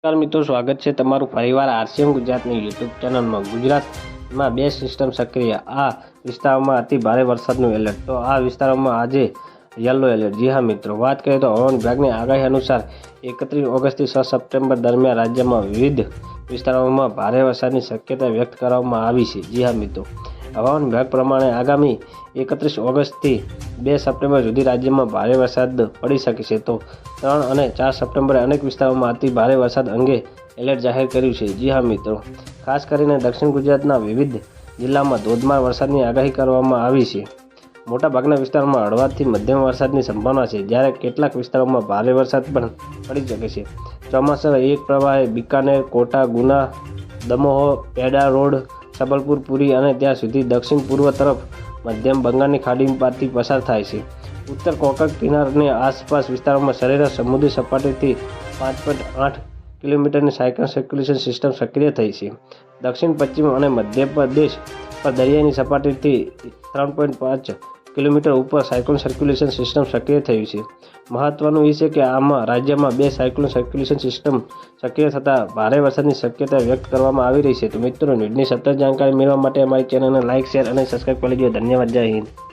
નમસ્કાર મિત્રો, સ્વાગત છે તમારું ફરીવાર આરસીએમ ગુજરાતની યુટ્યુબ ચેનલમાં. ગુજરાતમાં બે સિસ્ટમ સક્રિય, આ વિસ્તારોમાં અતિ ભારે વરસાદનું એલર્ટ. તો આ વિસ્તારોમાં આજે યલો એલર્ટ. જી હા મિત્રો, વાત કરીએ તો હવામાન વિભાગની આગાહી અનુસાર એકત્રીસ ઓગસ્ટથી છ સપ્ટેમ્બર દરમિયાન રાજ્યમાં વિવિધ વિસ્તારોમાં ભારે વરસાદની શક્યતા વ્યક્ત કરવામાં આવી છે. જી હા, મિત્રો. હવામાન વિભાગ પ્રમાણે આગામી એકત્રીસ ઓગસ્ટથી બે સપ્ટેમ્બર સુધી રાજ્યમાં ભારે વરસાદ પડી શકે છે. તો ત્રણ અને ચાર સપ્ટેમ્બરે અનેક વિસ્તારોમાં અતિ ભારે વરસાદ અંગે એલર્ટ જાહેર કર્યું છે. જી હા, મિત્રો. ખાસ કરીને દક્ષિણ ગુજરાતના વિવિધ જિલ્લામાં ધોધમાર વરસાદની આગાહી કરવામાં આવી છે. મોટાભાગના વિસ્તારોમાં હળવાથી મધ્યમ વરસાદની સંભાવના છે, જ્યારે કેટલાક વિસ્તારોમાં ભારે વરસાદ પણ પડી શકે છે. ચોમાસા એક પ્રવાહે બિકાનેર, કોટા, ગુના, દમોહ, પેડા રોડ સબલપુર પુરી અને ત્યાં સુધી દક્ષિણ પૂર્વ તરફ મધ્યમ બંગાળની ખાડીમાંથી પસાર થાય છે. ઉત્તર કોકક કિનારની આસપાસ વિસ્તારોમાં સરેરાશ સમુદ્રી સપાટીથી પાંચ પોઈન્ટ આઠ કિલોમીટરની સાયકલ સર્ક્યુલેશન સિસ્ટમ સક્રિય થઈ છે. દક્ષિણ, પશ્ચિમ અને મધ્યપ્રદેશ પર દરિયાની સપાટીથી ત્રણ પોઈન્ટ પાંચ કિલોમીટર ઉપર સાયક્લોન સર્ક્યુલેશન સિસ્ટમ સક્રિય થયું છે. મહત્વનું એ છે કે આમાં રાજ્યમાં બે સાયક્લોન સર્ક્યુલેશન સિસ્ટમ સક્રિય થતાં ભારે વરસાદની શક્યતા વ્યક્ત કરવામાં આવી રહી છે. તો મિત્રો, ન્યૂઝની સતત જાણકારી મેળવવા માટે અમારી ચેનલને લાઇક શેર અને સબસ્ક્રાઈબ કરી લેજો ધન્યવાદ. જય હિન્દ.